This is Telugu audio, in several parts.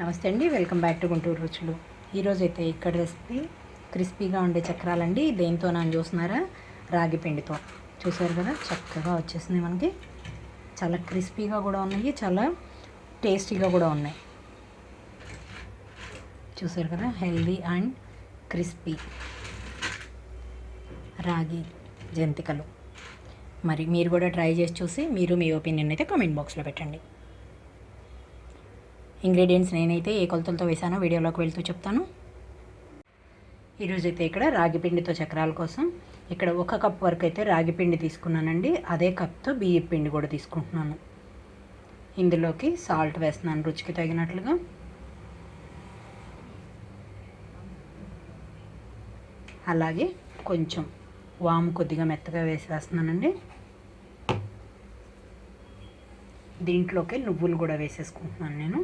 నమస్తే అండి వెల్కమ్ బ్యాక్ టు గుంటూరు రుచులు. ఈరోజు అయితే ఇక్కడ రెసిపీ క్రిస్పీగా ఉండే చక్రాలండి. దేంతో నన్ను చూస్తున్నారా? రాగి పిండితో. చూసారు కదా చక్కగా వచ్చేసింది మనకి. చాలా క్రిస్పీగా కూడా ఉన్నాయి చాలా టేస్టీగా కూడా ఉన్నాయి. చూసారు కదా హెల్దీ అండ్ క్రిస్పీ రాగి జంతికలు. మరి మీరు కూడా ట్రై చేసి చూసి మీరు మీ ఒపీనియన్ అయితే కామెంట్ బాక్స్లో పెట్టండి. ఇంగ్రీడియంట్స్ నేనైతే ఏ కొలతలతో వేసానో వీడియోలోకి వెళ్తూ చెప్తాను. ఈరోజు అయితే ఇక్కడ రాగి పిండితో చక్రాల కోసం ఇక్కడ ఒక కప్ వరకు అయితే రాగి పిండి తీసుకున్నానండి. అదే కప్తో బియ్యం పిండి కూడా తీసుకుంటున్నాను. ఇందులోకి సాల్ట్ వేస్తున్నాను రుచికి తగినట్లుగా. అలాగే కొంచెం వాము కొద్దిగా మెత్తగా వేసేస్తున్నానండి. దీంట్లోకి నువ్వులు కూడా వేసేసుకుంటున్నాను నేను.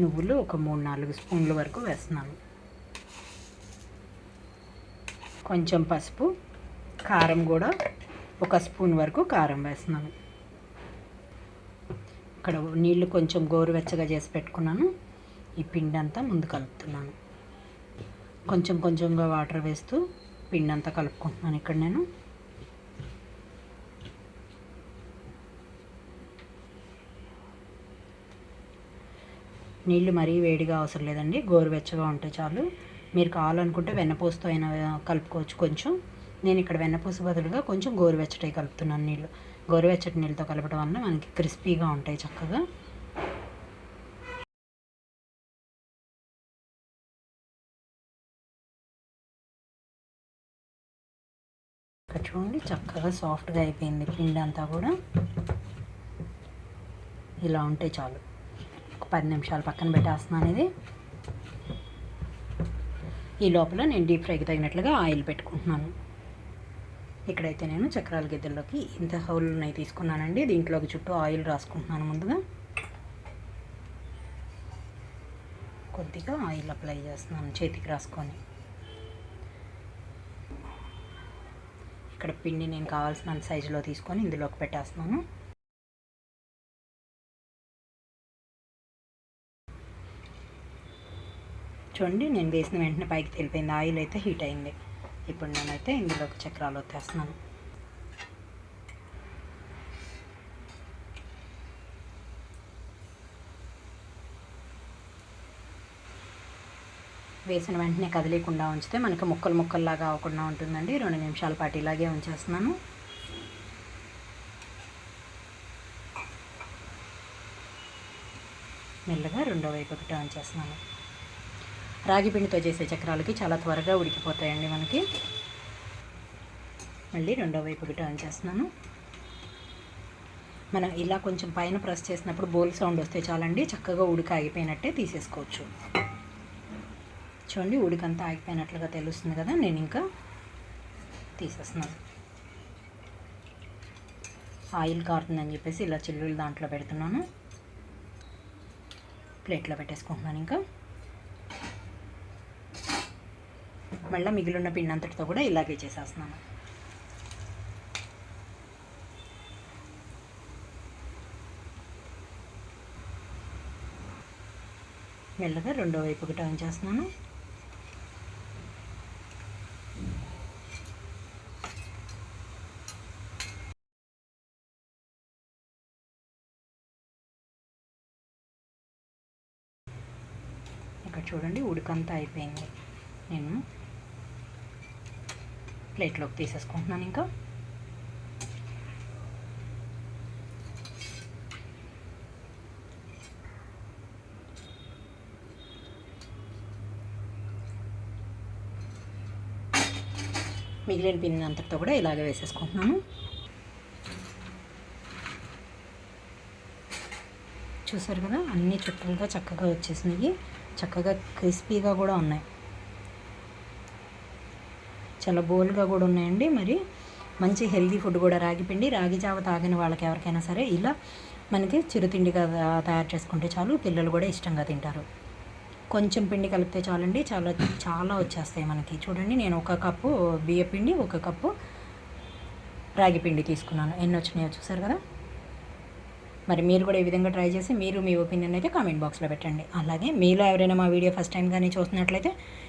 నువ్వులు ఒక మూడు నాలుగు స్పూన్ల వరకు వేస్తున్నాను. కొంచెం పసుపు కారం కూడా ఒక స్పూన్ వరకు కారం వేస్తున్నాను. ఇక్కడ నీళ్ళు కొంచెం గోరువెచ్చగా చేసి పెట్టుకున్నాను. ఈ పిండి అంతా ముందు కలుపుతున్నాను. కొంచెం కొంచెంగా వాటర్ వేస్తూ పిండి అంతా కలుపుకుంటున్నాను ఇక్కడ నేను. నీళ్ళు మరీ వేడిగా అవసరం లేదండి. గోరువెచ్చగా ఉంటే చాలు. మీరు కావాలనుకుంటే వెన్నపూసతో అయినా కలుపుకోవచ్చు కొంచెం. నేను ఇక్కడ వెన్నపూస బదులుగా కొంచెం గోరువెచ్చటి కలుపుతున్నాను నీళ్ళు గోరువెచ్చటి నీళ్ళతో కలపడం వల్ల మనకి క్రిస్పీగా ఉంటాయి చక్కగా. చూడండి చక్కగా సాఫ్ట్గా అయిపోయింది పిండి అంతా కూడా. ఇలా ఉంటే చాలు. ఒక పది నిమిషాలు పక్కన పెట్టేస్తున్నాను ఇది ఈ లోపల నేను డీప్ ఫ్రైకి తగినట్లుగా ఆయిల్ పెట్టుకుంటున్నాను. ఇక్కడైతే నేను చక్రాల గిద్దెల్లోకి ఇంత హౌల్ ఉన్నాయి తీసుకున్నానండి. దీంట్లోకి చుట్టూ ఆయిల్ రాసుకుంటున్నాను ముందుగా. కొద్దిగా ఆయిల్ అప్లై చేస్తున్నాను చేతికి రాసుకొని. ఇక్కడ పిండి నేను కావాల్సిన సైజులో తీసుకొని ఇందులోకి పెట్టేస్తున్నాను. చూడండి నేను వేసిన వెంటనే పైకి తెలిపోయింది. ఆయిల్ అయితే హీట్ అయింది. ఇప్పుడు నేనైతే ఇందులోకి చక్రాలు వచ్చేస్తున్నాను వేసిన వెంటనే కదిలేకుండా ఉంచితే మనకి ముక్కలు ముక్కల్లాగా అవ్వకుండా ఉంటుందండి. రెండు నిమిషాల పాటు ఇలాగే ఉంచేస్తున్నాను. మెల్లగా రెండో వైపు ఒకటి ఉంచేస్తున్నాను. రాగి పిండితో చేసే చక్రాలకి చాలా త్వరగా ఉడికిపోతాయండి మనకి. మళ్ళీ రెండో వైపుకి టర్న్ చేస్తున్నాను. మనం ఇలా కొంచెం పైన ప్రెస్ చేసినప్పుడు బోల్ సౌండ్ వస్తే చాలండి చక్కగా ఉడికి ఆగిపోయినట్టే తీసేసుకోవచ్చు. చూడండి ఉడికంతా ఆగిపోయినట్లుగా తెలుస్తుంది కదా నేను ఇంకా తీసేస్తున్నాను. ఆయిల్ కారుతుందని చెప్పేసి ఇలా చిల్లులు దాంట్లో పెడుతున్నాను. ప్లేట్లో పెట్టేసుకుంటున్నాను ఇంకా. మళ్ళీ మిగిలిన పిండి అంతటితో కూడా ఇలాగే చేసేస్తున్నాను. మెల్లగా రెండో వైపుకి టర్న్ చేస్తున్నాను. ఇక్కడ చూడండి ఉడికంతా అయిపోయింది. నేను ప్లేట్లోకి తీసేసుకుంటున్నాను ఇంకా మిగిలిన పిండి అంతటితో కూడా ఇలాగే వేసేసుకుంటున్నాను. చూసారు కదా అన్ని చుట్టలుగా చక్కగా వచ్చేసినాయి. చక్కగా క్రిస్పీగా కూడా ఉన్నాయి. చాలా బోల్గా కూడా ఉన్నాయండి. మరి మంచి హెల్దీ ఫుడ్ కూడా రాగి పిండి రాగి జావ తాగిన వాళ్ళకి ఎవరికైనా సరే ఇలా మనకి చిరుతిండిగా తయారు చేసుకుంటే చాలు పిల్లలు కూడా ఇష్టంగా తింటారు. కొంచెం పిండి కలిపితే చాలండి. చాలా చాలా వచ్చేస్తాయి మనకి. చూడండి నేను ఒక కప్పు బియ్య పిండి ఒక కప్పు రాగి పిండి తీసుకున్నాను. ఎన్ని వచ్చినాయో చూసారు కదా? మరి మీరు కూడా ఈ విధంగా ట్రై చేసి మీరు మీ ఒపీనియన్ అయితే కామెంట్ బాక్స్లో పెట్టండి. అలాగే మీలో ఎవరైనా మా వీడియో ఫస్ట్ టైం కానీ చూసినట్లయితే